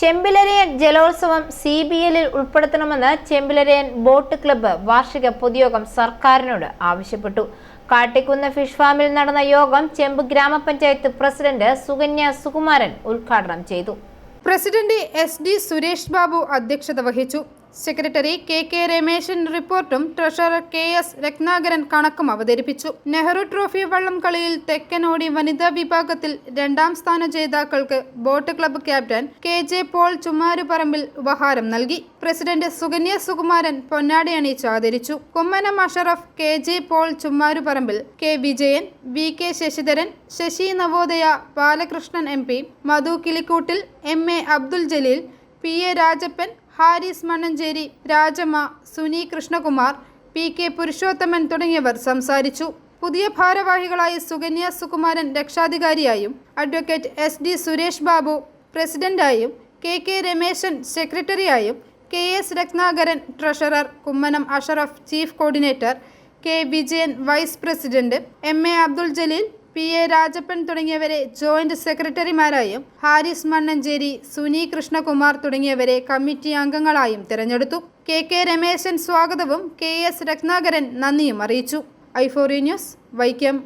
ചെമ്പിലരയൻ ജലോത്സവം C B എല്ലിൽ ഉൾപ്പെടുത്തണമെന്ന് ചെമ്പിലരയൻ boat club വാർഷിക പൊതുയോഗം സർക്കാരിനോട് ആവശ്യപ്പെട്ടു. കാട്ടിക്കുന്ന് ഫിഷ് ഫാമിൽ നടന്ന യോഗം ചെമ്പ് ഗ്രാമപഞ്ചായത്ത് പ്രസിഡന്റ് സുകന്യ സുകുമാരൻ ഉദ്ഘാടനം ചെയ്തു. President S D Suresh Babu അധ്യക്ഷത വഹിച്ചു. സെക്രട്ടറി കെ കെ രമേശൻ റിപ്പോർട്ടും ട്രഷറർ കെ എസ് രത്നാകരൻ കണക്കും അവതരിപ്പിച്ചു. നെഹ്റു ട്രോഫി വള്ളം കളിയിൽ തെക്കനോടി വനിതാ വിഭാഗത്തിൽ രണ്ടാം സ്ഥാന ജേതാക്കൾക്ക് boat club captain K J Paul Chummaruparambil ഉപഹാരം നൽകി. പ്രസിഡന്റ് സുകന്യ സുകുമാരൻ പൊന്നാടി അണിയിച്ച് ആദരിച്ചു. Kummanam Ashraf K J Paul Chummaruparambil K Vijayan V K Sasidharan Sasi Navodaya Balakrishnan M P Madhu Kilikkoottil M A Abdul Jaleel P A Rajappan Haris Mannancheri Rajamma Suni Krishnakumar P K Purushothaman തുടങ്ങിയവർ സംസാരിച്ചു. പുതിയ ഭാരവാഹികളായി Sukanya Sukumaran രക്ഷാധികാരിയായും advocate S D Suresh Babu പ്രസിഡന്റായും K K Rameshan സെക്രട്ടറിയായും K S Ratnakaran treasurer Kummanam Ashraf chief coordinator K Vijayan vice president M A Abdul Jaleel P A Rajappan തുടങ്ങിയവരെ joint സെക്രട്ടറിമാരായും ഹാരിസ് മണ്ണഞ്ചേരി സുനി കൃഷ്ണകുമാർ തുടങ്ങിയവരെ committee അംഗങ്ങളായും തിരഞ്ഞെടുത്തു. K K Rameshan സ്വാഗതവും K S Ratnakaran നന്ദിയും അറിയിച്ചു. ഐഫോറി news Vaikom.